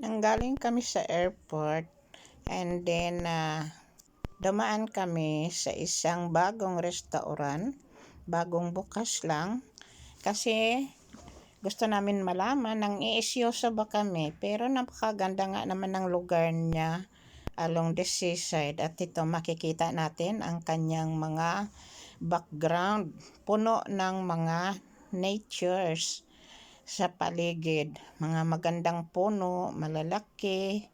nanggaling kami sa airport and then uh, dumaan kami sa isang bagong restaurant, bagong bukas lang kasi gusto namin malaman ng iisyosa ba kami? Pero napakaganda nga naman ng lugar niya along the seaside at ito makikita natin ang kanyang mga background puno ng mga natures sa paligid. Mga magandang puno, malalaki,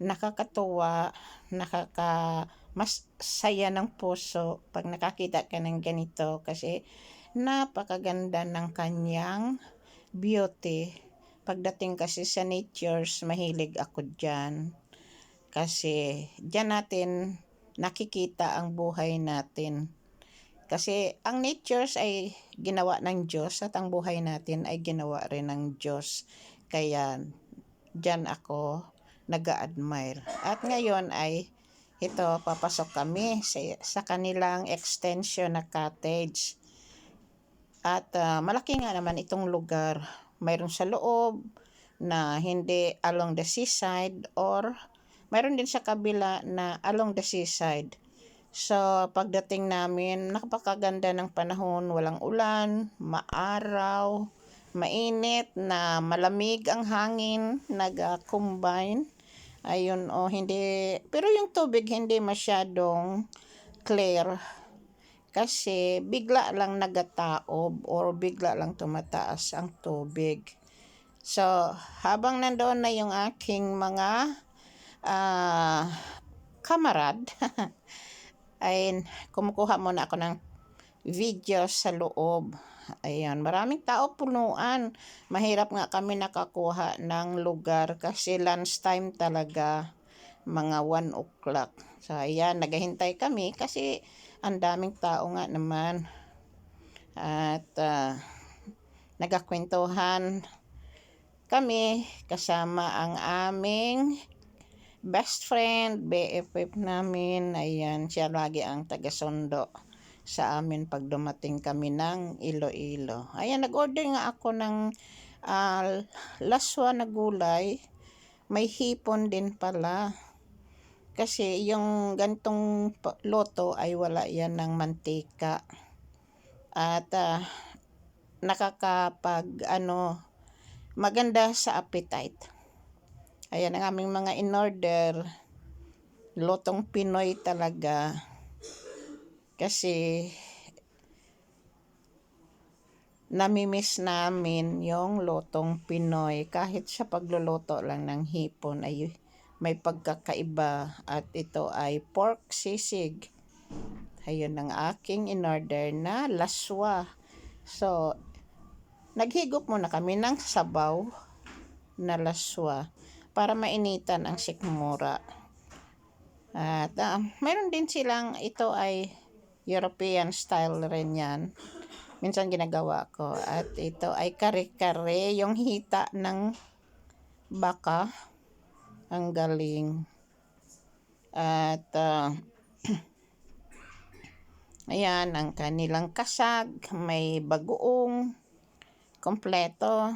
nakakatuwa, nakaka mas saya ng puso pag nakakita ka ng ganito kasi napakaganda ng kanyang beauty. Pagdating kasi sa natures, mahilig ako dyan. Kasi dyan natin nakikita ang buhay natin kasi ang natures ay ginawa ng Diyos at ang buhay natin ay ginawa rin ng Diyos. Kaya dyan ako nag-admire. At ngayon ay ito, papasok kami sa, sa kanilang extension na cottage. At uh, malaki nga naman itong lugar. Mayroon sa loob na hindi along the seaside or mayroon din sa kabila na along the seaside. So, pagdating namin, napakaganda ng panahon, walang ulan, maaraw, mainit na malamig ang hangin, nag-combine. Ayun, oh, hindi, pero yung tubig hindi masyadong clear kasi bigla lang nagataob or bigla lang tumataas ang tubig. So, habang nandoon na yung aking mga uh, kamarad, ay kumukuha muna ako ng video sa loob. Ayan, maraming tao punuan. Mahirap nga kami nakakuha ng lugar kasi lunch time talaga mga 1 o'clock. So ayan, naghahintay kami kasi ang daming tao nga naman. At uh, nagkakwentuhan kami kasama ang aming best friend, BFF namin, ayan, siya lagi ang taga-sundo sa amin pag dumating kami ng Iloilo. Ayan, nag-order nga ako ng uh, laswa na gulay. May hipon din pala. Kasi yung gantong loto ay wala yan ng mantika. At uh, nakakapag ano maganda sa appetite. Ayan ang aming mga in-order. Lotong Pinoy talaga. Kasi namimiss namin yung lotong Pinoy. Kahit sa pagluluto lang ng hipon ay may pagkakaiba at ito ay pork sisig. Ayun ang aking in-order na laswa. So, naghigop muna kami ng sabaw na laswa para mainitan ang sikmura. At uh, mayroon din silang, ito ay European style rin yan. Minsan ginagawa ko. At ito ay kare-kare, yung hita ng baka. Ang galing. At uh, ayan, ang kanilang kasag, may bagoong, kompleto.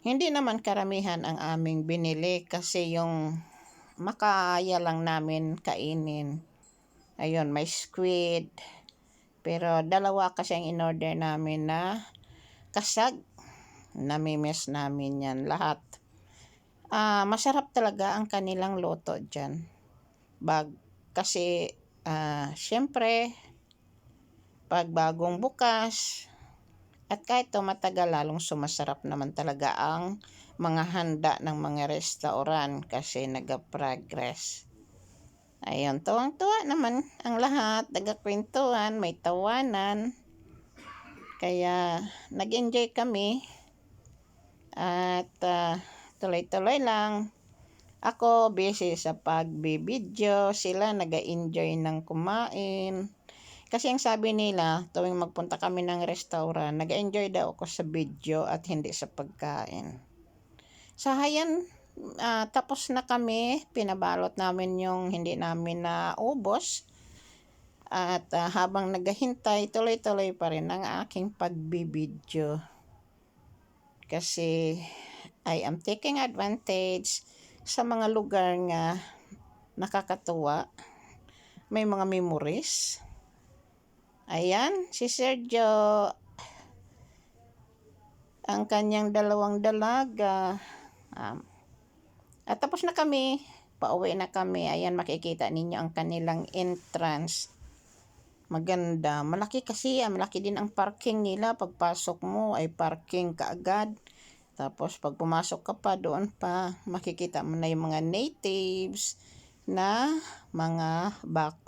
Hindi naman karamihan ang aming binili kasi yung makaya lang namin kainin. Ayun, may squid. Pero dalawa kasi ang in-order namin na kasag. Namimiss namin yan lahat. Uh, masarap talaga ang kanilang loto dyan. Bag, kasi uh, syempre, pag bagong bukas, at kahit matagal lalong sumasarap naman talaga ang mga handa ng mga restaurant kasi nag-progress. Ayun, tuwang-tuwa naman ang lahat, nagkakwentuhan, may tawanan. Kaya nag-enjoy kami at uh, tuloy-tuloy lang. Ako busy sa pagbibideo, sila nag-enjoy ng kumain. Kasi ang sabi nila, tuwing magpunta kami ng restaurant, nag-enjoy daw ako sa video at hindi sa pagkain. Sa hayan, uh, tapos na kami, pinabalot namin yung hindi namin na ubos. At uh, habang naghahintay, tuloy-tuloy pa rin ang aking pagbibideo. Kasi I am taking advantage sa mga lugar nga nakakatuwa. May mga memories. Ayan, si Sergio ang kanyang dalawang dalaga. Um, at tapos na kami. Pauwi na kami. Ayan, makikita ninyo ang kanilang entrance. Maganda. Malaki kasi. Ah, malaki din ang parking nila. Pagpasok mo ay parking kaagad. Tapos pag pumasok ka pa doon pa, makikita mo na yung mga natives na mga bako.